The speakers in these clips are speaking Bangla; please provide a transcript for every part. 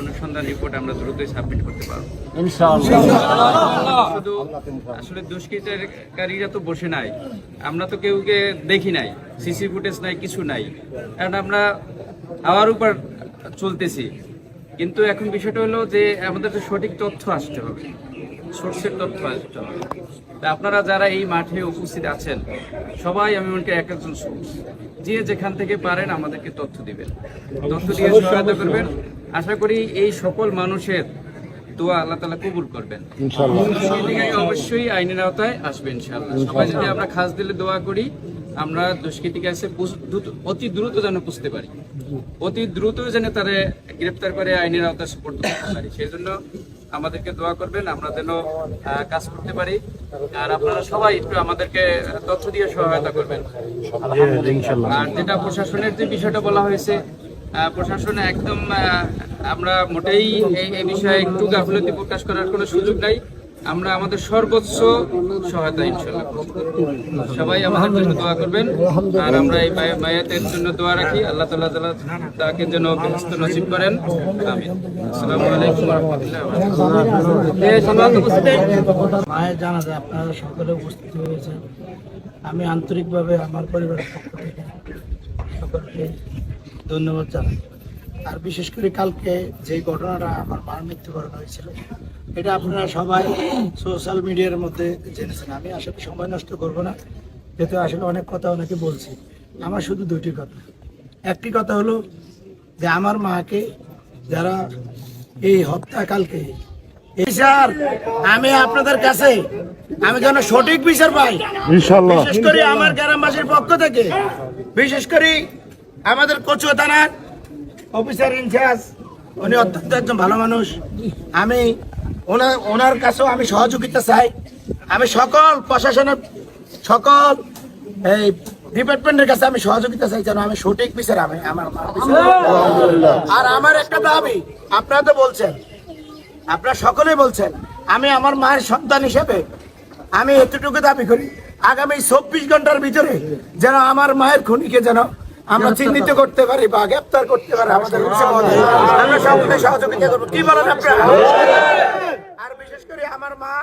অনুসন্ধান রিপোর্ট আমরা দ্রুতই সাবমিট করতে পারব। শুধু আসলে দুষ্কৃতকারীরা তো বসে নাই। আমরা তো কেউকে দেখি নাই সিসি ফুটেজ নাই কিছু নাই। কারণ আমরা আওয়ার উপর চলতেছি। কিন্তু এখন বিষয়টা হলো যে আমাদের তো সঠিক তথ্য আসতে হবে। সোর্সের তথ্য তা আপনারা যারা এই মাঠে উপস্থিত আছেন সবাই আমি মনে এক একজন সোর্স যে যেখান থেকে পারেন আমাদেরকে তথ্য দিবেন। তথ্য দিয়ে সহায়তা করবেন। আশা করি এই সকল মানুষের দোয়া আল্লাহ তালা কবুল করবেন। অবশ্যই আইনের আওতায় আসবে সবাই যদি আমরা খাস দিলে দোয়া করি আমরা দুষ্কৃতিকে এসে অতি দ্রুত যেন বুঝতে পারি। অতি দ্রুত যেন তারে গ্রেপ্তার করে আইনের আওতায় সুপর্দ করতে পারি। সেই জন্য আমাদেরকে দোয়া করবেন আমরা যেন কাজ করতে পারি। আর আপনারা সবাই একটু আমাদেরকে তথ্য দিয়ে সহায়তা করবেন। আর যেটা প্রশাসনের যে বিষয়টা বলা হয়েছে প্রশাসন একদম আমরা মোটেই এই বিষয়ে একটু গাফলতি প্রকাশ করার কোনো সুযোগ নাই। আমরা আমাদের সর্বোচ্চ সহায়তা, ইনশাল্লাহ। সবাই আমাদের জন্য দোয়া করবেন। আর আমরা এই বায়াতের জন্য দোয়া রাখি। আল্লাহ তালা তালা তাকে যেন ব্যস্ত নসিব করেন। আলাইকুম মায়ের জানাজা আপনারা সকলে উপস্থিত হয়েছেন। আমি আন্তরিকভাবে আমার পরিবারের পক্ষ থেকে সকলকে ধন্যবাদ জানাই। আর বিশেষ করে কালকে যে ঘটনাটা আমার মার মৃত্যুবরণ হয়েছিল এটা আপনারা সবাই সোশ্যাল মিডিয়ার মধ্যে জেনেছেন। আমি আসলে সময় নষ্ট করব না যেহেতু আসলে অনেক কথা অনেকে বলছি। আমার শুধু দুটি কথা। একটি কথা হলো যে আমার মাকে যারা এই হত্যাকালকে স্যার আমি আপনাদের কাছে আমি যেন সঠিক বিচার পাই। বিশেষ করে আমার গ্রামবাসীর পক্ষ থেকে বিশেষ করে আমাদের কচুয়া থানার অফিসার ইনচার্জ উনি অত্যন্ত একজন ভালো মানুষ। আমি ওনার ওনার কাছেও আমি সহযোগিতা চাই। আমি সকল প্রশাসনের সকল এই ডিপার্টমেন্টের কাছে আমি সহযোগিতা চাই যেন আমি সঠিক বিচার আমি আমার আর আমার একটা দাবি আপনারা তো বলছেন আপনারা সকলেই বলছেন আমি আমার মায়ের সন্তান হিসেবে আমি এতটুকু দাবি করি আগামী চব্বিশ ঘণ্টার ভিতরে যেন আমার মায়ের খুনিকে যেন আমরা চিহ্নিত করতে পারি বা গ্রেপ্তার করতে পারি আমাদের আমরা সকলে সহযোগিতা করব। কি বলেন আপনারা? আর বিশেষ করে আমার মা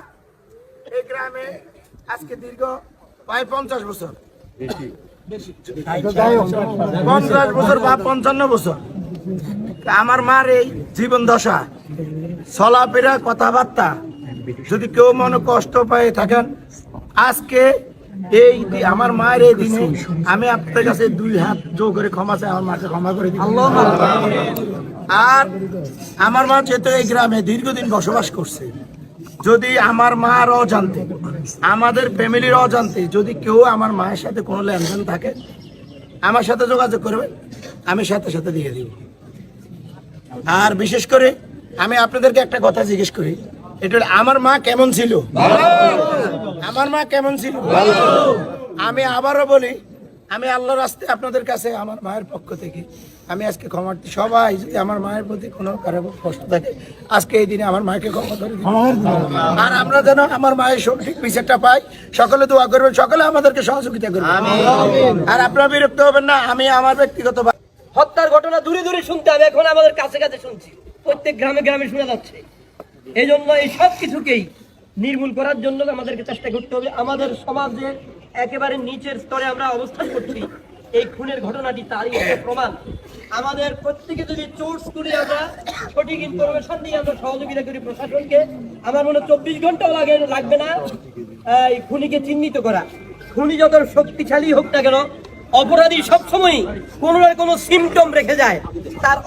এই গ্রামে আজকে দীর্ঘ প্রায় পঞ্চাশ বছর। পঞ্চাশ বছর বা পঞ্চান্ন বছর। আমার মার এই জীবন দশা চলাফেরা কথাবার্তা যদি কেউ মনে কষ্ট পায় থাকেন আজকে এই আমার মায়ের এই দিনে আমি আপনার কাছে দুই হাত জো করে ক্ষমা চাই আমার মাকে ক্ষমা করে আর আমার মা যেহেতু এই গ্রামে দীর্ঘদিন বসবাস করছে যদি আমার মার অজান্তে আমাদের ফ্যামিলির অজান্তে যদি কেউ আমার মায়ের সাথে কোনো লেনদেন থাকে আমার সাথে যোগাযোগ করবে আমি সাথে সাথে দিয়ে দিব। আর বিশেষ করে আমি আপনাদেরকে একটা কথা জিজ্ঞেস করি এটা আমার মা কেমন ছিল? আমার মা কেমন ছিল? আমি আবারও বলি আমি আল্লাহর রাস্তে আপনাদের কাছে আমার মায়ের পক্ষ থেকে আমি আজকে ক্ষমা সবাই যদি আমার মায়ের প্রতি কোনো কারও কষ্ট থাকে আজকে এই দিনে আমার মাকে ক্ষমা করে আর আমরা যেন আমার মায়ের সঠিক বিচারটা পাই সকলে দোয়া করবেন সকলে আমাদেরকে সহযোগিতা করবেন। আর আপনারা বিরক্ত হবেন না আমি আমার ব্যক্তিগত হত্যার ঘটনা দূরে দূরে শুনতাম এখন আমাদের কাছে কাছে শুনছি। প্রত্যেক গ্রামে গ্রামে শোনা যাচ্ছে। এই জন্য এই সব কিছুকেই নির্মূল করার জন্য আমাদেরকে চেষ্টা করতে হবে। আমাদের সমাজে একেবারে নিচের স্তরে আমরা অবস্থান করছি। এই খুনের ঘটনাটি তারই একটা প্রমাণ। আমাদের প্রত্যেকে যদি চোর্স করে আমরা সঠিক ইনফরমেশন দিয়ে আমরা সহযোগিতা করি প্রশাসনকে। আমার মনে চব্বিশ ঘন্টাও লাগে, লাগবে না এই খুনিকে চিহ্নিত করা। খুনি যত শক্তিশালী হোক না কেন, অপরাধী সবসময় কোনো না কোনো সিমটম রেখে যায়। তার